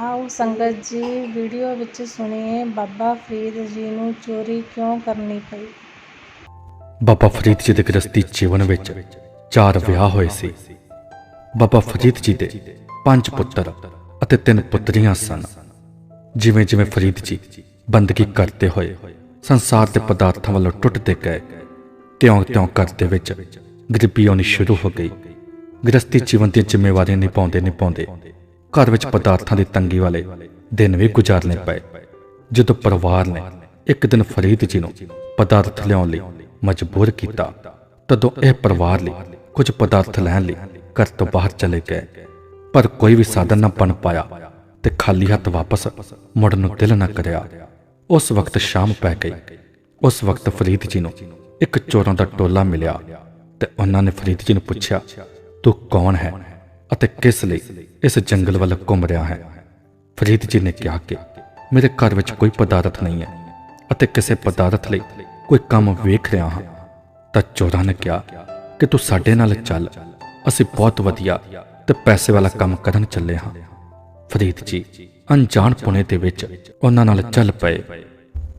ਆਓ ਸੰਗਤ ਜੀ, ਵੀਡੀਓ ਵਿੱਚ ਸੁਣੀਏ ਬਾਬਾ ਫਰੀਦ ਜੀ ਨੂੰ ਚੋਰੀ ਕਿਉਂ ਕਰਨੀ ਪਈ? ਬਾਬਾ ਫਰੀਦ ਜੀ ਦੇ ਗ੍ਰਸਤੀ ਜੀਵਨ ਵਿੱਚ ਚਾਰ ਵਿਆਹ ਹੋਏ ਸੀ। ਬਾਬਾ ਫਰੀਦ ਜੀ ਦੇ ਪੰਜ ਪੁੱਤਰ ਅਤੇ ਤਿੰਨ ਪੁੱਤਰੀਆਂ ਸਨ। ਜਿਵੇਂ ਜਿਵੇਂ ਫਰੀਦ ਜੀ ਬੰਦਗੀ ਕਰਦੇ ਹੋਏ ਸੰਸਾਰ ਦੇ ਪਦਾਰਥਾਂ ਵੱਲੋਂ ਟੁੱਟਦੇ ਗਏ, ਤਿਉਂ-ਤਿਉਂ ਕਰਦੇ ਵਿੱਚ ਗਰੀਬੀ ਆਉਣੀ ਸ਼ੁਰੂ ਹੋ ਗਈ। ਗ੍ਰਸਤੀ ਜੀਵਨ ਦੀਆਂ ਜ਼ਿੰਮੇਵਾਰੀਆਂ ਨਿਭਾਉਂਦੇ ਨਿਭਾਉਂਦੇ ਘਰ ਵਿੱਚ ਪਦਾਰਥਾਂ ਦੀ ਤੰਗੀ ਵਾਲੇ ਦਿਨ ਵੀ ਗੁਜ਼ਾਰਨੇ ਪਏ। ਜਦੋਂ ਪਰਿਵਾਰ ਨੇ ਇੱਕ ਦਿਨ ਫਰੀਦ ਜੀ ਨੂੰ ਪਦਾਰਥ ਲਿਆਉਣ ਲਈ ਮਜਬੂਰ ਕੀਤਾ, ਤਦੋਂ ਇਹ ਪਰਿਵਾਰ ਲਈ ਕੁਝ ਪਦਾਰਥ ਲੈਣ ਲਈ ਘਰ ਤੋਂ ਬਾਹਰ ਚਲੇ ਗਏ। ਪਰ ਕੋਈ ਵੀ ਸਾਧਨ ਨਾ ਬਣ ਪਾਇਆ ਤੇ ਖਾਲੀ ਹੱਥ ਵਾਪਸ ਮੁੜਨ ਨੂੰ ਦਿਲ ਨਾ ਕਰਿਆ। ਉਸ ਵਕਤ ਸ਼ਾਮ ਪੈ ਗਈ। ਉਸ ਵਕਤ ਫਰੀਦ ਜੀ ਨੂੰ ਇੱਕ ਚੋਰਾਂ ਦਾ ਟੋਲਾ ਮਿਲਿਆ ਤੇ ਉਹਨਾਂ ਨੇ ਫਰੀਦ ਜੀ ਨੂੰ ਪੁੱਛਿਆ, ਤੂੰ ਕੌਣ ਹੈ? ਅਤੇ ਕਿਸ ਲਈ ਇਸ ਜੰਗਲ ਵੱਲ ਘੁੰਮ ਰਿਹਾ ਹੈ? ਫਰੀਦ ਜੀ ਨੇ ਕਿਹਾ ਕਿ ਮੇਰੇ ਘਰ ਵਿੱਚ ਕੋਈ ਪਦਾਰਥ ਨਹੀਂ ਹੈ ਅਤੇ ਕਿਸੇ ਪਦਾਰਥ ਲਈ ਕੋਈ ਕੰਮ ਵੇਖ ਰਿਹਾ ਹਾਂ। ਤਾਂ ਚੋਰਾਂ ਨੇ ਕਿਹਾ ਕਿ ਤੂੰ ਸਾਡੇ ਨਾਲ ਚੱਲ। ਅਸੀਂ ਬਹੁਤ ਵਧੀਆ ਤੇ ਪੈਸੇ ਵਾਲਾ ਕੰਮ ਕਰਨ ਚੱਲੇ ਹਾਂ। ਫਰੀਦ ਜੀ ਅਣਜਾਣ ਪੁਣੇ ਦੇ ਵਿੱਚ ਉਹਨਾਂ ਨਾਲ ਚੱਲ ਪਏ।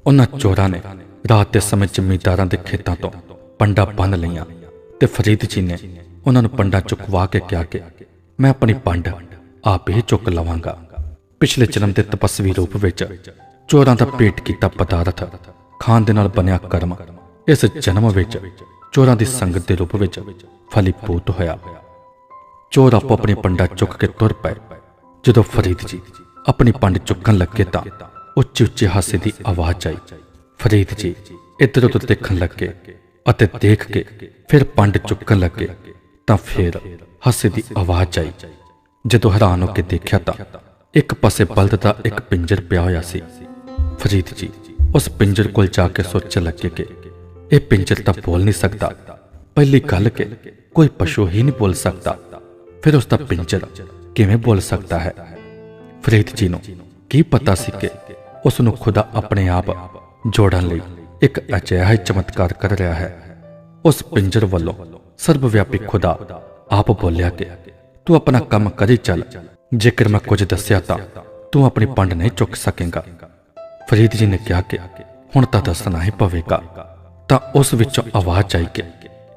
ਉਹਨਾਂ ਚੋਰਾਂ ਨੇ ਰਾਤ ਦੇ ਸਮੇਂ ਜ਼ਮੀਂਦਾਰਾਂ ਦੇ ਖੇਤਾਂ ਤੋਂ ਪੰਡਾ ਬੰਨ ਲਈਆਂ ਤੇ ਫਰੀਦ ਜੀ ਨੇ ਉਹਨਾਂ ਨੂੰ ਪੰਡਾ ਚੁਕਵਾ ਕੇ ਕਿਹਾ ਕਿ ਮੈਂ ਆਪਣੀ ਪੰਡ ਆਪ ਹੀ ਚੁੱਕ ਲਵਾਂਗਾ। ਪਿਛਲੇ ਜਨਮ ਦੇ ਤਪਸਵੀ ਰੂਪ ਵਿੱਚ ਚੋਰਾਂ ਦਾ ਭੇਟ ਕੀਤਾ ਪਦਾਰਥ ਖਾਨ ਦੇ ਨਾਲ ਬਣਿਆ ਕਰਮ। ਇਸ ਜਨਮ ਵਿੱਚ ਚੋਰਾਂ ਦੀ ਸੰਗਤ ਦੇ ਰੂਪ ਵਿੱਚ ਫਲੀਭੂਤ ਹੋਇਆ। ਚੋਰ ਆਪੋ ਆਪਣੇ ਪੰਡਾ ਚੁੱਕ ਕੇ ਤੁਰ ਪਏ। ਜਦੋਂ ਫਰੀਦ ਜੀ ਆਪਣੀ ਪੰਡ ਚੁੱਕਣ ਲੱਗੇ ਤਾਂ ਉੱਚੇ ਉੱਚੇ ਹਾਸੇ ਦੀ ਆਵਾਜ਼ ਆਈ। ਫਰੀਦ ਜੀ ਇੱਧਰ ਉੱਧਰ ਦੇਖਣ ਲੱਗੇ ਅਤੇ ਦੇਖ ਕੇ ਫਿਰ ਪੰਡ ਚੁੱਕਣ ਲੱਗੇ। ਤਾਂ ਫਿਰ ਹਾਸੇ ਦੀ ਆਵਾਜ਼ ਆਈ। ਜਦੋਂ ਹੈਰਾਨ ਹੋ ਕੇ ਦੇਖਿਆ ਤਾਂ ਇੱਕ ਪਾਸੇ ਬਲਦ ਦਾ ਇੱਕ ਪਿੰਜਰ ਪਿਆ ਹੋਇਆ ਸੀ। ਫਰੀਦ ਜੀ, ਉਸ ਪਿੰਜਰ ਕੋਲ ਜਾ ਕੇ ਸੋਚਣ ਲੱਗੇ ਕਿ ਇਹ ਪਿੰਜਰ ਤਾਂ ਬੋਲ ਨਹੀਂ ਸਕਦਾ। ਪਹਿਲੀ ਗੱਲ ਕਿ ਕੋਈ ਪਸ਼ੂ ਹੀ ਨਹੀਂ ਬੋਲ ਸਕਦਾ। ਫਿਰ ਉਸ ਦਾ ਪਿੰਜਰ ਕਿਵੇਂ ਬੋਲ ਸਕਦਾ ਹੈ? ਫਰੀਦ ਜੀ ਨੂੰ ਕੀ ਪਤਾ ਸੀ ਕਿ ਉਸ ਨੂੰ ਖੁਦਾ ਆਪਣੇ ਆਪ ਜੋੜਨ ਲਈ ਇੱਕ ਅਜਿਹਾ ਹੀ ਚਮਤਕਾਰ ਕਰ ਰਿਹਾ ਹੈ। ਉਸ ਪਿੰਜਰ ਵੱਲੋਂ ਸਰਬਵਿਆਪੀ ਖੁਦਾ ਆਪ ਬੋਲਿਆ ਕਿ ਤੂੰ ਆਪਣਾ ਕੰਮ ਕਰੀ ਚੱਲ। ਜੇਕਰ ਮੈਂ ਕੁਝ ਦੱਸਿਆ ਤਾਂ ਤੂੰ ਆਪਣੀ ਪੰਡ ਨਹੀਂ ਚੁੱਕ ਸਕੇਗਾ। ਫਰੀਦ ਜੀ ਨੇ ਕਿਹਾ ਕਿ ਹੁਣ ਤਾਂ ਦੱਸਣਾ ਹੀ ਪਵੇਗਾ। ਤਾਂ ਉਸ ਵਿੱਚੋਂ ਆਵਾਜ਼ ਆਈ ਕਿ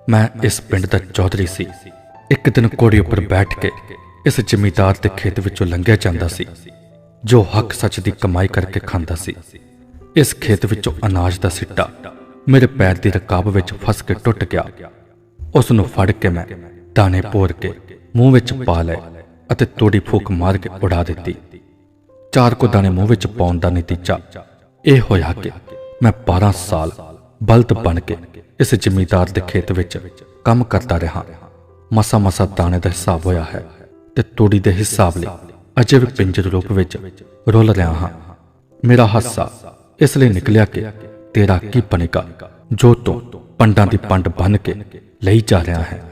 ਮੈਂ ਇਸ ਪਿੰਡ ਦਾ ਚੌਧਰੀ ਸੀ। ਇੱਕ ਦਿਨ ਕੋੜੀ ਉੱਪਰ ਬੈਠ ਕੇ ਇਸ ਜ਼ਮੀਦਾਰ ਦੇ ਖੇਤ ਵਿੱਚੋਂ ਲੰਘਿਆ ਜਾਂਦਾ ਸੀ, ਜੋ ਹੱਕ ਸੱਚ ਦੀ ਕਮਾਈ ਕਰਕੇ ਖਾਂਦਾ ਸੀ। ਇਸ ਖੇਤ ਵਿੱਚੋਂ ਅਨਾਜ ਦਾ ਸਿੱਟਾ ਮੇਰੇ ਪੈਰ ਦੀ ਰਕਾਬ ਵਿੱਚ ਫਸ ਕੇ ਟੁੱਟ ਗਿਆ। ਉਸ ਨੂੰ ਫੜ ਕੇ ਮੈਂ ਦਾਣੇ ਪੋਰ ਕੇ ਮੂੰਹ ਵਿੱਚ ਪਾ ਲਏ ਅਤੇ ਤੋੜੀ ਫੂਕ ਮਾਰ ਕੇ ਉਡਾ ਦਿੱਤੀ। ਚਾਰ ਕੋ ਦਾਣੇ ਮੂੰਹ ਵਿੱਚ ਪਾਉਣ ਦਾ ਨਤੀਜਾ ਇਹ ਹੋਇਆ ਕਿ ਮੈਂ 12 ਸਾਲ ਬਲਦ ਬਣ ਕੇ ਇਸ ਜ਼ਮੀਂਦਾਰ ਦੇ ਖੇਤ ਵਿੱਚ ਕੰਮ ਕਰਦਾ ਰਿਹਾ। ਮਸਾ ਮਸਾ ਦਾਣੇ ਦਾ ਹਿਸਾਬ ਹੋਇਆ ਹੈ ਤੇ ਤੋੜੀ ਦੇ ਹਿਸਾਬ ਲਈ ਅਜੇ ਵੀ ਪਿੰਜਰ ਰੂਪ ਵਿੱਚ ਰੁੱਲ ਰਿਹਾ ਹਾਂ। ਮੇਰਾ ਹਾਸਾ ਇਸ ਲਈ ਨਿਕਲਿਆ ਕਿ ਤੇਰਾ ਕੀ ਬਣੇਗਾ, ਜੋ ਤੂੰ ਪੰਡਾਂ ਦੀ ਪੰਡ ਬਨ ਕੇ ਲਈ ਜਾ ਰਿਹਾ ਹੈ।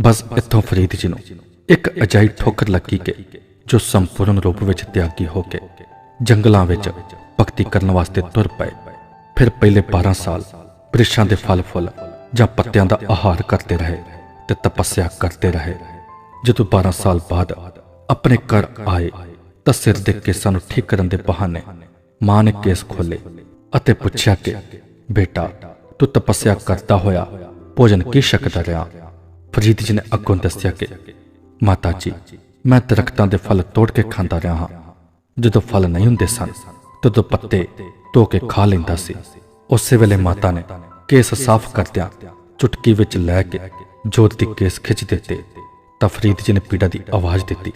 ਬਸ ਇੱਥੋਂ ਫਰੀਦ ਜੀ ਨੂੰ ਇੱਕ ਅਜਾਈ ਠੋਕਰ ਲੱਗੀ ਕਿ ਜੋ ਸੰਪੂਰਨ ਰੂਪ ਵਿੱਚ ਤਿਆਗੀ ਹੋ ਕੇ ਜੰਗਲਾਂ ਵਿੱਚ ਭਗਤੀ ਕਰਨ ਵਾਸਤੇ ਤੁਰ ਪਏ। ਫਿਰ ਪਹਿਲੇ 12 ਸਾਲ ਬ੍ਰਿਸ਼ਾਂ ਦੇ ਫਲ ਫੁੱਲ ਜਾਂ ਪੱਤਿਆਂ ਦਾ ਆਹਾਰ ਕਰਦੇ ਰਹੇ ਤੇ ਤਪੱਸਿਆ ਕਰਦੇ ਰਹੇ। ਜਦੋਂ 12 ਸਾਲ ਬਾਅਦ ਆਪਣੇ ਘਰ ਆਏ ਤਾਂ ਸਿਰ ਦੇ ਕੇਸਾਂ ਨੂੰ ਠੀਕ ਕਰਨ ਦੇ ਬਹਾਨੇ ਮਾਂ ਨੇ ਕੇਸ ਖੋਲੇ ਅਤੇ ਪੁੱਛਿਆ ਕਿ, ਬੇਟਾ, ਤੂੰ ਤਪੱਸਿਆ ਕਰਦਾ ਹੋਇਆ ਭੋਜਨ ਕੀ ਛਕਦਾ ਰਿਹਾ? ਫਰੀਦ ਜੀ ਨੇ ਅੱਗੋਂ ਦੱਸਿਆ ਕਿ, ਮਾਤਾ ਜੀ, ਮੈਂ ਦਰਖਤਾਂ ਦੇ ਫਲ ਤੋੜ ਕੇ ਖਾਂਦਾ ਰਿਹਾ ਹਾਂ। ਜਦੋਂ ਫਲ ਨਹੀਂ ਹੁੰਦੇ ਸਨ, ਤਦੋਂ ਪੱਤੇ ਧੋ ਕੇ ਖਾ ਲੈਂਦਾ ਸੀ। ਉਸੇ ਵੇਲੇ ਮਾਤਾ ਨੇ ਕੇਸ ਸਾਫ਼ ਕਰਦਿਆਂ ਚੁਟਕੀ ਵਿੱਚ ਲੈ ਕੇ ਜੋਤ ਦੀ ਕੇਸ ਖਿੱਚ ਦਿੱਤੇ। ਤਾਂ ਫਰੀਦ ਜੀ ਨੇ ਪੀੜਾ ਦੀ ਆਵਾਜ਼ ਦਿੱਤੀ।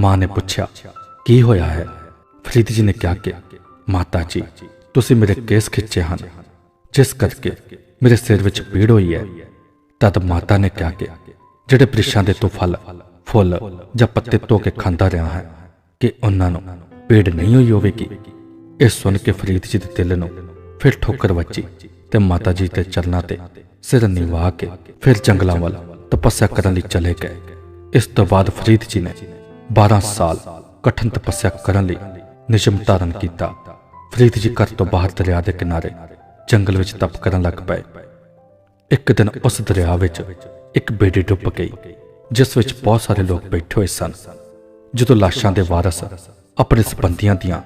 ਮਾਂ ਨੇ ਪੁੱਛਿਆ, ਕੀ ਹੋਇਆ ਹੈ? ਫਰੀਦ ਜੀ ਨੇ ਕਿਹਾ ਕਿ, ਮਾਤਾ ਜੀ, ਤੁਸੀਂ ਮੇਰੇ ਕੇਸ ਖਿੱਚੇ ਹਨ। ਜਿਸ ਕਰਕੇ ਮੇਰੇ ਸਿਰ ਵਿੱਚ ਪੀੜ ਹੋਈ ਹੈ। ਤਦ ਮਾਤਾ ਨੇ ਕਿਹਾ ਕਿ ਜਿਹੜੇ ਬ੍ਰਿਸ਼ਾਂ ਦੇ ਤੋਂ ਫਲ, ਫੁੱਲ ਜਾਂ ਪੱਤੇ ਧੋ ਕੇ ਖਾਂਦਾ ਰਿਹਾ ਹੈ, ਕਿ ਉਹਨਾਂ ਨੂੰ ਪੀੜ ਨਹੀਂ ਹੋਈ ਹੋਵੇਗੀ। ਇਹ ਸੁਣ ਕੇ ਫਰੀਦ ਜੀ ਦੇ ਦਿਲ ਨੂੰ ਫਿਰ ਠੋਕਰ ਵੱਜੀ ਤੇ ਮਾਤਾ ਜੀ ਦੇ ਚਰਨਾਂ ਤੇ ਸਿਰ ਨਿਵਾ ਕੇ ਫਿਰ ਜੰਗਲਾਂ ਵੱਲ ਤਪੱਸਿਆ ਕਰਨ ਲਈ ਚਲੇ ਗਏ। ਇਸ ਤੋਂ ਬਾਅਦ ਫਰੀਦ ਜੀ ਨੇ 12 ਸਾਲ ਕਠਨ ਤਪੱਸਿਆ ਕਰਨ ਲਈ ਨਿਯਮ ਧਾਰਨ ਕੀਤਾ। ਫਰੀਦ ਜੀ ਘਰ ਤੋਂ ਬਾਹਰ ਦਰਿਆ ਦੇ ਕਿਨਾਰੇ ਜੰਗਲ ਵਿੱਚ ਤਪ ਕਰਨ ਲੱਗ ਪਏ। ਇੱਕ ਦਿਨ ਉਸ ਦਰਿਆ ਵਿੱਚ ਇੱਕ ਬੇੜੀ ਡੁੱਬ ਗਈ, ਜਿਸ ਵਿੱਚ ਬਹੁਤ ਸਾਰੇ ਲੋਕ ਬੈਠੇ ਹੋਏ ਸਨ। ਜਦੋਂ ਲਾਸ਼ਾਂ ਦੇ ਵਾਰਸ ਆਪਣੇ ਸਬੰਧੀਆਂ ਦੀਆਂ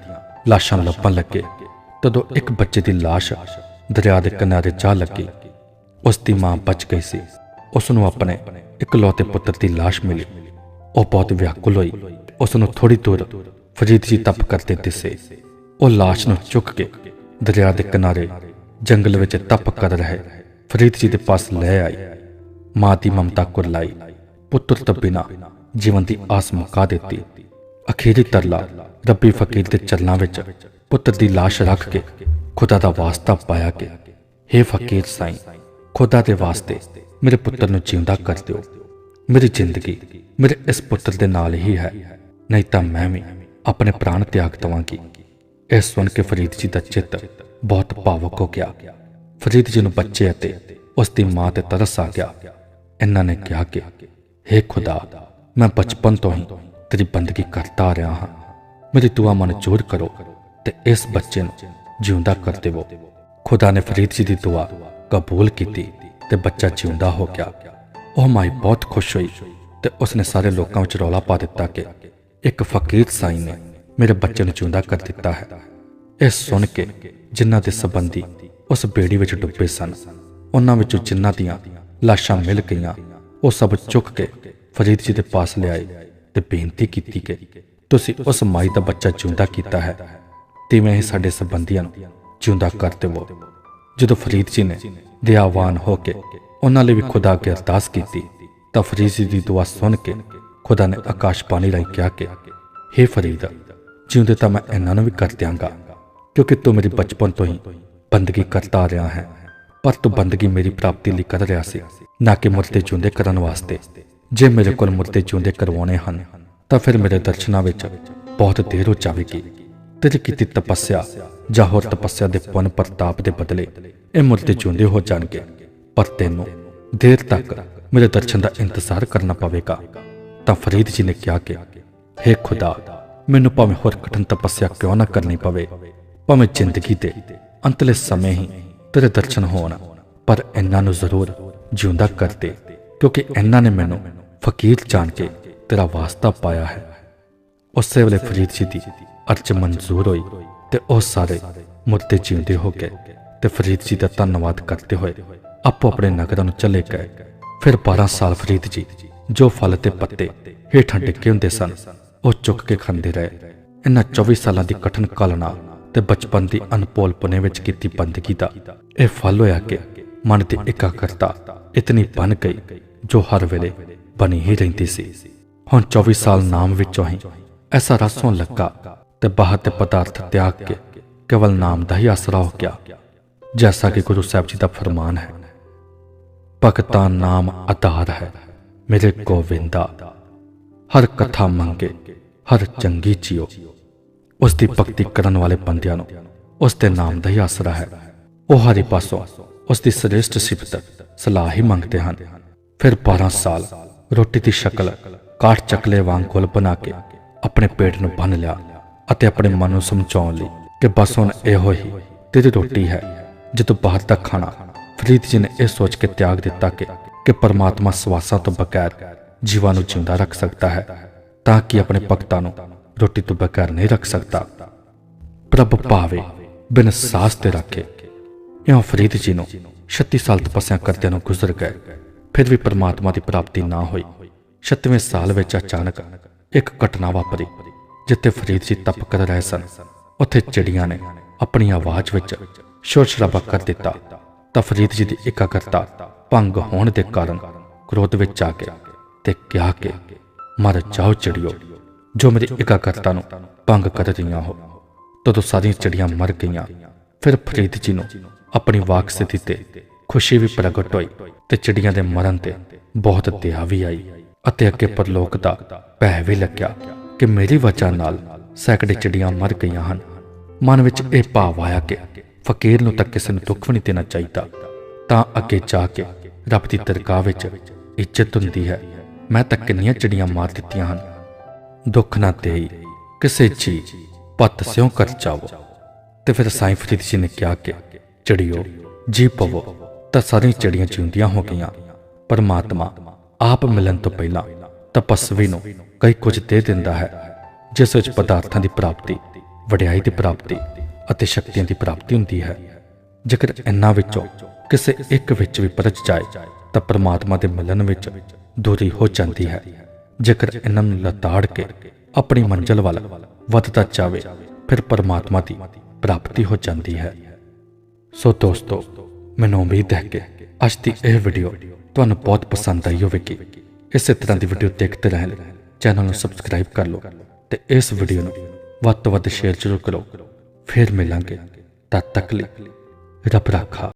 ਲਾਸ਼ਾਂ ਲੱਭਣ ਲੱਗੇ, ਤਦੋਂ ਇੱਕ ਬੱਚੇ ਦੀ ਲਾਸ਼ ਦਰਿਆ ਦੇ ਕਿਨਾਰੇ ਜਾ ਲੱਗੀ। ਉਸ ਦੀ ਮਾਂ ਬਚ ਗਈ ਸੀ। ਉਸ ਨੂੰ ਆਪਣੇ ਇਕਲੌਤੇ ਪੁੱਤਰ ਦੀ ਲਾਸ਼ ਮਿਲੀ। ਉਹ ਬਹੁਤ ਵਿਆਕੁਲ ਹੋਈ। ਉਸ ਨੂੰ ਥੋੜੀ ਦੂਰ ਫਰੀਦ ਜੀ ਤਪ ਕਰਦੇ ਦਿਸੇ ਉਹ ਲਾਸ਼ ਨੂੰ ਚੁੱਕ ਕੇ ਦਰਿਆ ਦੇ ਕਿਨਾਰੇ ਜੰਗਲ ਵਿੱਚ ਤਪ ਕਰ ਰਹੇ। ਫਰੀਦ ਜੀ ਦੇ ਪਾਸ ਲੈ ਆਈ। ਮਾਂ ਦੀ ਮਮਤਾ ਕੁਰਲਾਈ ਪੁੱਤਰ ਤੋਂ ਬਿਨਾ ਜੀਵਨ ਦੀ ਆਸ ਮੁਕਾ ਦਿੱਤੀ। ਅਖੀਰੀ ਤਰਲਾ ਰੱਬੀ ਫਕੀਰ ਦੇ ਚਰਨਾਂ ਵਿੱਚ ਪੁੱਤਰ ਦੀ ਲਾਸ਼ ਰੱਖ ਕੇ ਖੁਦਾ ਦਾ ਵਾਸਤਾ ਪਾਇਆ ਕਿ हे ਫਕੀਰ ਸਾਈਂ, ਖੁਦਾ ਦੇ ਵਾਸਤੇ ਮੇਰੇ ਪੁੱਤਰ ਨੂੰ ਜਿਉਂਦਾ ਕਰ ਦਿਓ। ਮੇਰੀ ਜ਼ਿੰਦਗੀ ਮੇਰੇ ਇਸ ਪੁੱਤਰ ਦੇ ਨਾਲ ਹੀ ਹੈ। ਨਹੀਂ ਤਾਂ ਮੈਂ ਵੀ ਆਪਣੇ ਪ੍ਰਾਣ ਤਿਆਗ ਦਵਾਂਗੀ। ਇਹ ਸੁਣ ਕੇ ਫਰੀਦ ਜੀ ਦਾ ਚਿੱਤ ਬਹੁਤ ਭਾਵੁਕ ਹੋ ਗਿਆ। ਫਰੀਦ ਜੀ ਨੂੰ ਬੱਚੇ ਅਤੇ ਉਸ ਦੀ ਮਾਂ ਤੇ ਤਰਸ ਆ ਗਿਆ। ਇਹਨਾਂ ਨੇ ਕਿਹਾ ਕਿ हे ਖੁਦਾ, ਮੈਂ ਬਚਪਨ ਤੋਂ ਹੀ ਤੇਰੀ ਬੰਦਗੀ ਕਰਦਾ ਰਿਹਾ ਹਾਂ। ਮੇਰੀ ਦੁਆ ਮਨਜ਼ੂਰ ਕਰੋ ਤੇ ਇਸ ਬੱਚੇ ਨੂੰ ਜਿਉਂਦਾ ਕਰ ਦੇਵੋ। ਖੁਦਾ ਨੇ ਫਰੀਦ ਜੀ ਦੀ ਦੁਆ ਕਬੂਲ ਕੀਤੀ ਤੇ ਬੱਚਾ ਜਿਉਂਦਾ ਹੋ ਗਿਆ। ਉਹ ਮਾਈ ਬਹੁਤ ਖੁਸ਼ ਹੋਈ ਤੇ ਉਸਨੇ ਸਾਰੇ ਲੋਕਾਂ ਵਿੱਚ ਰੌਲਾ ਪਾ ਦਿੱਤਾ ਕਿ ਇੱਕ ਫਕੀਰ ਸਾਈਂ ਨੇ ਮੇਰੇ ਬੱਚੇ ਨੂੰ ਜਿਉਂਦਾ ਕਰ ਦਿੱਤਾ ਹੈ। ਇਹ ਸੁਣ ਕੇ ਜਿਨ੍ਹਾਂ ਦੇ ਸੰਬੰਧੀ ਉਸ ਬੇੜੀ ਵਿੱਚ ਡੁੱਬੇ ਸਨ, ਉਹਨਾਂ ਵਿੱਚੋਂ ਜਿਨ੍ਹਾਂ ਦੀਆਂ ਲਾਸ਼ਾਂ ਮਿਲ ਗਈਆਂ, ਉਹ ਸਭ ਚੁੱਕ ਕੇ ਫਰੀਦ ਜੀ ਦੇ ਪਾਸ ਲਿਆਏ ਤੇ ਬੇਨਤੀ ਕੀਤੀ ਕਿ ਤੁਸੀਂ ਉਸ ਮਾਈ ਦਾ ਬੱਚਾ ਜਿਉਂਦਾ ਕੀਤਾ ਹੈ, ਤਿਵੇਂ ਹੀ ਸਾਡੇ ਸੰਬੰਧੀਆਂ ਨੂੰ ਜਿਉਂਦਾ ਕਰ ਦੇਵੋ। ਜਦੋਂ ਫਰੀਦ ਜੀ ਨੇ ਦਿਆਵਾਨ ਹੋ ਕੇ ਉਹਨਾਂ ਲਈ ਵੀ ਖੁਦਾ ਅੱਗੇ ਅਰਦਾਸ ਕੀਤੀ, ਤਾਂ ਫਰੀਦ ਜੀ ਦੀ ਦੁਆ ਸੁਣ ਕੇ ਖੁਦਾ ਨੇ ਆਕਾਸ਼ ਪਾਣੀ ਰਾਹੀਂ ਕਿਹਾ ਕਿ हे ਫਰੀਦ, ਜਿਉਂਦੇ ਤਾਂ ਮੈਂ ਇਹਨਾਂ ਨੂੰ ਵੀ ਕਰ ਦਿਆਂਗਾ। ਕਿਉਂਕਿ ਤੂੰ ਮੇਰੀ ਬਚਪਨ ਤੋਂ ਹੀ ਬੰਦਗੀ ਕਰਦਾ ਰਿਹਾ ਹੈ। ਪਰ ਤੂੰ ਬੰਦਗੀ ਮੇਰੀ ਪ੍ਰਾਪਤੀ ਲਈ ਕਰ ਰਿਹਾ ਸੀ, ਨਾ ਕਿ ਮੁਰਦੇ ਜਿਉਂਦੇ ਕਰਨ ਵਾਸਤੇ। ਜੇ ਮੇਰੇ ਕੋਲ ਮੁਰਦੇ ਜਿਉਂਦੇ ਕਰਵਾਉਣੇ ਹਨ, ਤਾਂ ਫਿਰ ਮੇਰੇ ਦਰਸ਼ਨਾਂ ਵਿੱਚ ਬਹੁਤ ਦੇਰ ਹੋ ਜਾਵੇਗੀ। ਤੇਰੀ ਕੀਤੀ ਤਪੱਸਿਆ ਜਾਂ ਹੋਰ ਤਪੱਸਿਆ ਦੇ ਪੁੰਨ ਪ੍ਰਤਾਪ ਦੇ ਬਦਲੇ ਇਹ ਮੁਰਦੇ ਜਿਉਂਦੇ ਹੋ ਜਾਣਗੇ। ਪਰ ਤੈਨੂੰ ਦੇਰ ਤੱਕ ਮੇਰੇ ਦਰਸ਼ਨ ਦਾ ਇੰਤਜ਼ਾਰ ਕਰਨਾ ਪਵੇਗਾ। ਤਾਂ ਫਰੀਦ ਜੀ ਨੇ ਕਿਹਾ ਕਿ हे ਖੁਦਾ, ਮੈਨੂੰ ਭਾਵੇਂ ਹੋਰ ਕਠਿਨ ਤਪੱਸਿਆ ਕਿਉਂ ਨਾ ਕਰਨੀ ਪਵੇ। ਭਾਵੇਂ ਜ਼ਿੰਦਗੀ ਦੇ ਅੰਤਲੇ ਸਮੇਂ ਹੀ ਤੇਰੇ ਦਰਸ਼ਨ ਹੋਣ, ਪਰ ਇਹਨਾਂ ਨੂੰ ਜ਼ਰੂਰ ਜਿਉਂਦਾ ਕਰ ਕਿਉਂਕਿ ਇਹਨਾਂ ਨੇ ਮੈਨੂੰ ਫਕੀਰ ਜਾਣ ਕੇ ਤੇਰਾ ਵਾਸਤਾ ਪਾਇਆ ਹੈ। ਉਸੇ ਵੇਲੇ ਫਰੀਦ ਜੀ ਦੀ ਅਰਜ਼ ਮਨਜ਼ੂਰ ਹੋਈ ਤੇ ਉਹ ਸਾਰੇ ਮੁਰਦੇ ਜਿਉਂਦੇ ਹੋ ਗਏ ਤੇ ਫਰੀਦ ਜੀ ਦਾ ਧੰਨਵਾਦ ਕਰਦੇ ਹੋਏ ਆਪੋ ਆਪਣੇ ਨਗਰਾਂ ਨੂੰ ਚਲੇ ਗਏ। ਫਿਰ 12 ਸਾਲ ਫਰੀਦ ਜੀ ਜੋ ਫਲ ਤੇ ਪੱਤੇ ਹੇਠਾਂ ਡਿੱਗੇ ਹੁੰਦੇ ਸਨ, ਉਹ ਚੁੱਕ ਕੇ ਖਾਂਦੇ ਰਹੇ। ਇਹਨਾਂ 24 ਸਾਲਾਂ ਦੀ ਕਠਨ ਕਾਲ ਨਾਲ ਤੇ ਬਚਪਨ ਦੀ ਅਨਪੋਲ ਪੁਨੇ ਵਿੱਚ ਕੀਤੀ ਬੰਦਗੀ ਦਾ ਇਹ ਫਲ ਹੋਇਆ ਕਿ ਮਨ ਦੀ ਇਕਾਗਰਤਾ ਇਤਨੀ ਬਣ ਗਈ ਜੋ ਹਰ ਵੇਲੇ ਬਣੀ ਹੀ ਰਹਿੰਦੀ ਸੀ। ਹੁਣ 24 ਸਾਲ ਨਾਮ ਵਿੱਚੋਂ ਹੀ ਐਸਾ ਰਸ ਹੋਣ ਲੱਗਾ ਤੇ ਬਾਹਰ ਤੇ ਪਦਾਰਥ ਤਿਆਗ ਕੇ ਕੇਵਲ ਨਾਮ ਦਾ ਹੀ ਆਸਰਾ ਹੋ ਗਿਆ, ਜੈਸਾ ਕਿ ਗੁਰੂ ਸਾਹਿਬ ਜੀ ਦਾ ਫਰਮਾਨ ਹੈ, ਭਗਤਾਂ ਨਾਮ ਆਧਾਰ ਹੈ, ਮੇਰੇ ਗੋਵਿੰਦਾ, ਹਰ ਕਥਾ ਮੰਗੇ, ਹਰ ਚੰਗੀ ਚੀਓ ਉਸ ਦੀ ਭਗਤੀ ਕਰਨ ਵਾਲੇ ਬੰਦਿਆਂ ਨੂੰ ਉਸ ਦੇ ਨਾਮ ਦਾ ਹੀ ਆਸਰਾ ਹੈ। ਉਹ ਹਰੀ ਪਾਸੋਂ ਉਸ ਦੀ ਸ੍ਰੇਸ਼ਟ ਸਿਫਤ ਸਲਾਹ ਹੀ ਮੰਗਦੇ ਹਨ। ਫਿਰ 12 ਸਾਲ ਰੋਟੀ ਦੀ ਸ਼ਕਲ ਕਾਠ ਚੱਕਲੇ ਵਾਂਗ ਗੁਲ ਬਣਾ ਕੇ ਆਪਣੇ ਪੇਟ ਨੂੰ ਬੰਨ ਲਿਆ ਅਤੇ ਆਪਣੇ ਮਨ ਨੂੰ ਸਮਝਾਉਣ ਲਈ ਕਿ ਬਸ ਹੁਣ ਇਹੋ ਹੀ ਤੇਰੀ ਰੋਟੀ ਹੈ। ਜਦੋਂ ਬਾਹਰ ਦਾ ਖਾਣਾ ਫਰੀਦ ਜੀ ਨੇ ਇਹ ਸੋਚ ਕੇ ਤਿਆਗ ਦਿੱਤਾ ਕਿ ਕਿ ਪਰਮਾਤਮਾ ਸਵਾਸਾਂ ਤੋਂ ਬਗੈਰ ਜੀਵਾਂ ਨੂੰ ਜਿੰਦਾ ਰੱਖ ਸਕਦਾ ਹੈ ਤਾਂ ਕਿ ਆਪਣੇ ਭਗਤਾਂ ਨੂੰ ਰੋਟੀ ਤੋਂ ਬਗੈਰ ਨਹੀਂ ਰੱਖ ਸਕਦਾ। ਪ੍ਰਭ ਭਾਵੇ ਬਿਨ ਸਾਸ ਤੇ ਰੱਖੇ। ਇਉਂ ਫਰੀਦ ਜੀ ਨੂੰ 36 ਸਾਲ ਤਪੱਸਿਆ ਕਰਦਿਆਂ ਨੂੰ ਗੁਜ਼ਰ ਗਏ। ਫਿਰ ਵੀ ਪਰਮਾਤਮਾ ਦੀ ਪ੍ਰਾਪਤੀ ਨਾ ਹੋਈ। 36ਵੇਂ ਸਾਲ ਵਿੱਚ ਅਚਾਨਕ ਇੱਕ ਘਟਨਾ ਵਾਪਰੀ, ਜਿੱਥੇ ਫਰੀਦ ਜੀ ਤਪ ਕਰ ਰਹੇ ਸਨ। ਉੱਥੇ ਚਿੜੀਆਂ ਨੇ ਆਪਣੀ ਆਵਾਜ਼ ਵਿੱਚ ਸ਼ੋਰ ਸ਼ਰਾਬਾ ਕਰ ਦਿੱਤਾ। ਤਾਂ ਫਰੀਦ ਜੀ ਦੀ ਇਕਾਗਰਤਾ ਭੰਗ ਹੋਣ ਦੇ ਕਾਰਨ ਕ੍ਰੋਧ ਵਿੱਚ ਆ ਕੇ ਤੇ ਕਿਹਾ ਕਿ, ਮਰ, ਜਾਓ ਚਿੜੀਓ। ਜੋ ਮੇਰੀ ਇਕਾਗਰਤਾ ਨੂੰ ਭੰਗ ਕਰ ਰਹੀਆਂ ਹੋ। ਤਦੋਂ ਸਾਰੀਆਂ ਚਿੜੀਆਂ ਮਰ ਗਈਆਂ। ਫਿਰ ਫਰੀਦ ਜੀ ਨੂੰ ਆਪਣੀ ਵਾਕ ਸਥਿਤੀ ਤੇ ਖੁਸ਼ੀ ਵੀ ਪ੍ਰਗਟ ਹੋਈ ਤੇ ਚਿੜੀਆਂ ਦੇ ਮਰਨ ਤੇ ਬਹੁਤ ਦਇਆ ਵੀ ਆਈ ਅਤੇ ਅੱਗੇ ਪਰਲੋਕ ਦਾ ਭੈ ਵੀ ਲੱਗਿਆ ਕਿ ਮੇਰੀ ਵਜ੍ਹਾ ਨਾਲ ਸੈਂਕੜੇ ਚਿੜੀਆਂ ਮਰ ਗਈਆਂ ਹਨ। ਮਨ ਵਿੱਚ ਇਹ ਭਾਵ ਆਇਆ ਕਿ ਫਕੀਰ ਨੂੰ ਤਾਂ ਕਿਸੇ ਨੂੰ ਦੁੱਖ ਵੀ ਨਹੀਂ ਦੇਣਾ ਚਾਹੀਦਾ। ਤਾਂ ਅੱਗੇ ਜਾ ਕੇ ਰੱਬ ਦੀ ਦਰਗਾਹ ਵਿੱਚ ਇੱਜ਼ਤ ਹੁੰਦੀ ਹੈ। ਮੈਂ ਤਾਂ ਕਿੰਨੀਆਂ ਚਿੜੀਆਂ ਮਾਰ ਦਿੱਤੀਆਂ ਹਨ। ਦੁੱਖ ਨਾ ਦੇਈ, ਕਿਸੇ ਜੀ ਪਤ ਸਿਉ ਕਰ ਜਾਵੋ ਤੇ ਫਿਰ ਸਾਈਂ ਫਰੀਦ ਜੀ ਨੇ ਕਿਹਾ ਕਿ, ਚਿੜੀਓ, ਜੀ ਪਵੋ, ਤਾਂ ਸਾਰੀਆਂ ਚਿੜੀਆਂ ਜਿਉਂਦੀਆਂ ਹੋ ਗਈਆਂ। ਪਰਮਾਤਮਾ ਆਪ ਮਿਲਣ ਤੋਂ ਪਹਿਲਾਂ ਤਪਸਵੀ ਨੂੰ ਕਈ ਕੁਝ ਦੇ ਦਿੰਦਾ ਹੈ, ਜਿਸ ਵਿੱਚ ਪਦਾਰਥਾਂ ਦੀ ਪ੍ਰਾਪਤੀ, ਵਡਿਆਈ ਦੀ ਪ੍ਰਾਪਤੀ ਅਤੇ ਸ਼ਕਤੀਆਂ ਦੀ ਪ੍ਰਾਪਤੀ ਹੁੰਦੀ ਹੈ। ਜੇਕਰ ਇਹਨਾਂ ਵਿੱਚੋਂ ਕਿਸੇ ਇੱਕ ਵਿੱਚ ਵੀ ਪਰਚ ਜਾਏ, ਤਾਂ ਪਰਮਾਤਮਾ ਦੇ ਮਿਲਣ ਵਿੱਚ ਦੂਰੀ ਹੋ ਜਾਂਦੀ ਹੈ। ਜੇਕਰ ਇਹਨਾਂ ਨੂੰ ਲਤਾੜ ਕੇ ਆਪਣੀ ਮੰਜ਼ਲ ਵੱਲ ਵੱਧਦਾ ਜਾਵੇ, ਫਿਰ ਪਰਮਾਤਮਾ ਦੀ ਪ੍ਰਾਪਤੀ ਹੋ ਜਾਂਦੀ ਹੈ। ਸੋ ਦੋਸਤੋ, ਮੈਨੂੰ ਉਮੀਦ ਹੈ ਕਿ ਅੱਜ ਦੀ ਇਹ ਵੀਡੀਓ ਤੁਹਾਨੂੰ ਬਹੁਤ ਪਸੰਦ ਆਈ ਹੋਵੇਗੀ। ਇਸੇ ਤਰ੍ਹਾਂ ਦੀ ਵੀਡੀਓ ਦੇਖਦੇ ਰਹਿਣ, ਚੈਨਲ ਨੂੰ ਸਬਸਕ੍ਰਾਈਬ ਕਰ ਲਓ ਤੇ ਇਸ ਵੀਡੀਓ ਨੂੰ ਵੱਧ ਤੋਂ ਵੱਧ ਸ਼ੇਅਰ ਜ਼ਰੂਰ ਕਰੋ। ਫਿਰ ਮਿਲਾਂਗੇ। ਤਦ ਤੱਕ ਲਈ ਰੱਬ ਰਾਖਾ।